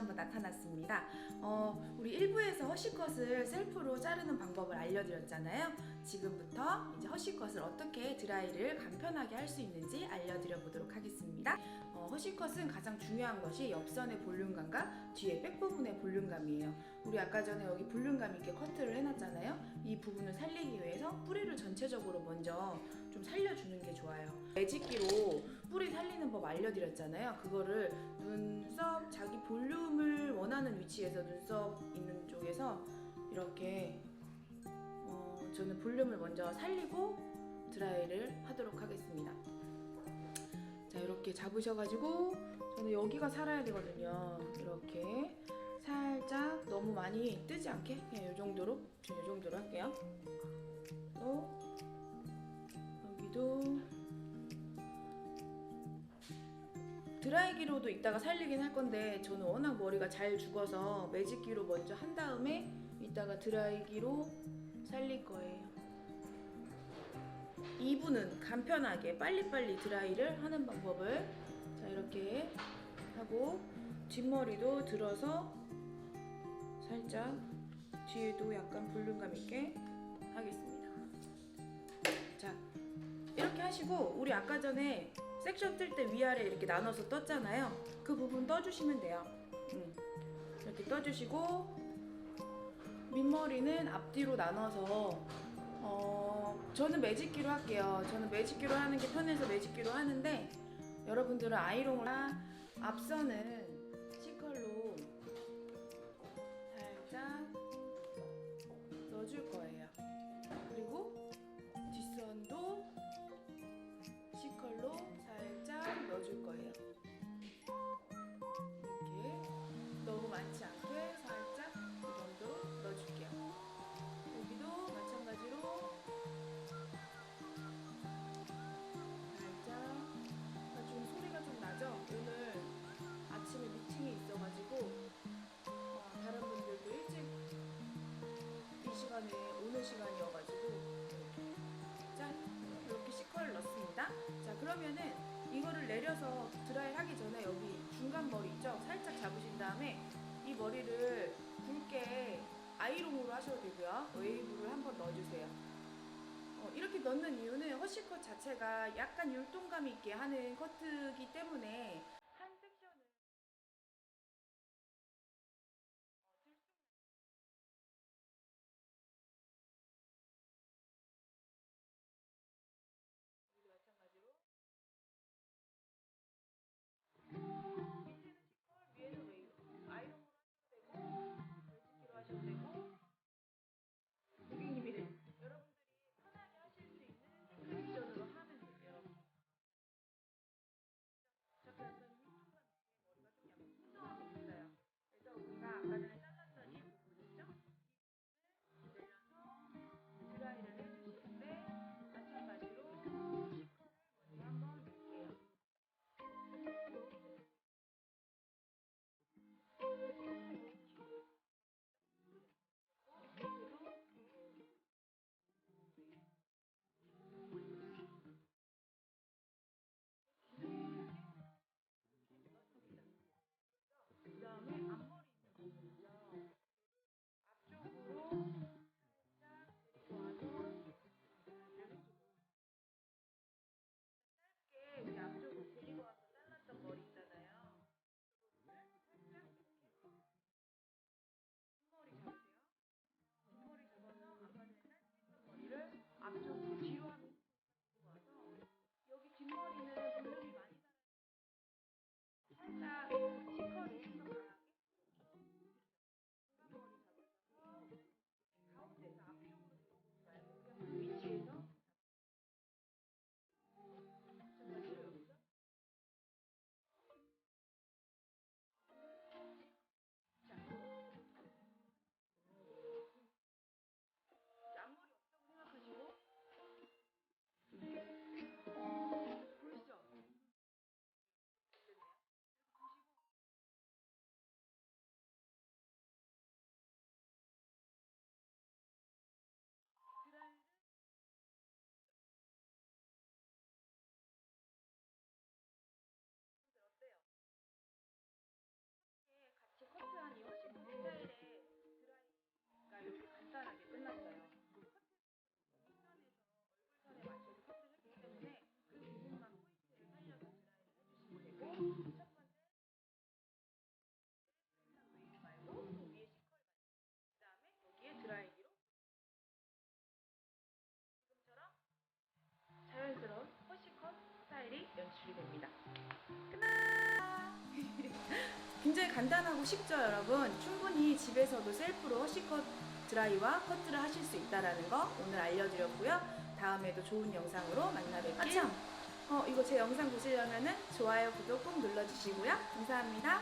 한번 나타났습니다. 어, 우리 1부에서 허쉬컷을 셀프로 자르는 방법을 알려드렸잖아요. 지금부터 이제 허쉬컷을 어떻게 드라이를 간편하게 할 수 있는지 알려드려 보도록 하겠습니다. 어, 허쉬컷은 가장 중요한 것이 옆선의 볼륨감과 뒤에 백 부분의 볼륨감이에요. 우리 아까 전에 여기 볼륨감 있게 커트를 해놨잖아요. 이 부분을 살리기 위해서 뿌리를 전체적으로 먼저 좀 살려주는 게 좋아요. 매직기로 뿌리 살리는 법 알려드렸잖아요. 그거를 눈썹 자기 볼륨을 원하는 위치에서 눈썹 있는 쪽에서 이렇게 어, 저는 볼륨을 먼저 살리고 드라이를 하도록 하겠습니다. 자 이렇게 잡으셔가지고 저는 여기가 살아야 되거든요. 이렇게 살짝 너무 많이 뜨지 않게 그냥 이 정도로 지금 이 정도로 할게요. 또 여기도 드라이기로도 이따가 살리긴 할 건데 저는 워낙 머리가 잘 죽어서 매직기로 먼저 한 다음에 이따가 드라이기로 살릴 거예요. 2부는 간편하게 빨리빨리 드라이를 하는 방법을 자 이렇게 하고 뒷머리도 들어서 살짝 뒤에도 약간 볼륨감 있게 하겠습니다. 자 이렇게 하시고 우리 아까 전에 섹션 뜰 때 위아래 이렇게 나눠서 떴잖아요. 그 부분 떠주시면 돼요. 음. 이렇게 떠주시고 밑머리는 앞뒤로 나눠서 어 저는 매직기로 할게요. 저는 매직기로 하는 게 편해서 매직기로 하는데 여러분들은 아이롱을 하- 앞선은 그러면은 이거를 내려서 드라이 하기 전에 여기 중간 머리 있죠? 살짝 잡으신 다음에 이 머리를 굵게 아이롱으로 하셔도 되고요. 웨이브를 한번 넣어주세요. 어, 이렇게 넣는 이유는 허쉬컷 자체가 약간 율동감 있게 하는 커트기 때문에 됩니다. 굉장히 간단하고 쉽죠, 여러분. 충분히 집에서도 셀프로 허쉬컷 드라이와 커트를 하실 수 있다라는 거 오늘 알려드렸고요. 다음에도 좋은 영상으로 만나뵙길. 아참! 어, 이거 제 영상 보시려면은 좋아요, 구독 꼭 눌러주시고요. 감사합니다.